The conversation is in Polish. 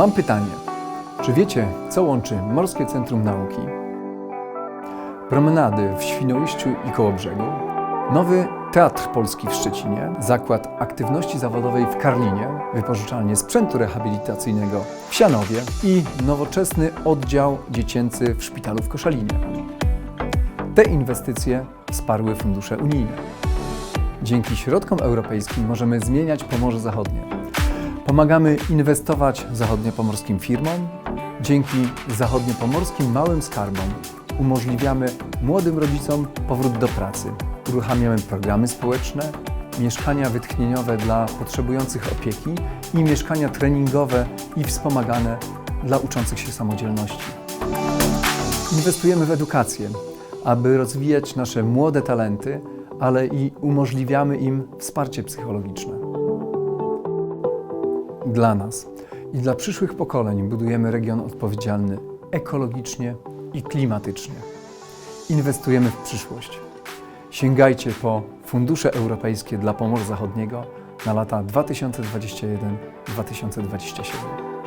Mam pytanie. Czy wiecie, co łączy Morskie Centrum Nauki, promenady w Świnoujściu i Kołobrzegu, nowy Teatr Polski w Szczecinie, Zakład Aktywności Zawodowej w Karlinie, wypożyczalnię sprzętu rehabilitacyjnego w Sianowie i nowoczesny oddział dziecięcy w szpitalu w Koszalinie. Te inwestycje wsparły fundusze unijne. Dzięki środkom europejskim możemy zmieniać Pomorze Zachodnie. Pomagamy inwestować zachodniopomorskim firmom. Dzięki zachodniopomorskim małym skarbom umożliwiamy młodym rodzicom powrót do pracy. Uruchamiamy programy społeczne, mieszkania wytchnieniowe dla potrzebujących opieki i mieszkania treningowe i wspomagane dla uczących się samodzielności. Inwestujemy w edukację, aby rozwijać nasze młode talenty, ale i umożliwiamy im wsparcie psychologiczne. Dla nas i dla przyszłych pokoleń budujemy region odpowiedzialny ekologicznie i klimatycznie. Inwestujemy w przyszłość. Sięgajcie po fundusze europejskie dla Pomorza Zachodniego na lata 2021-2027.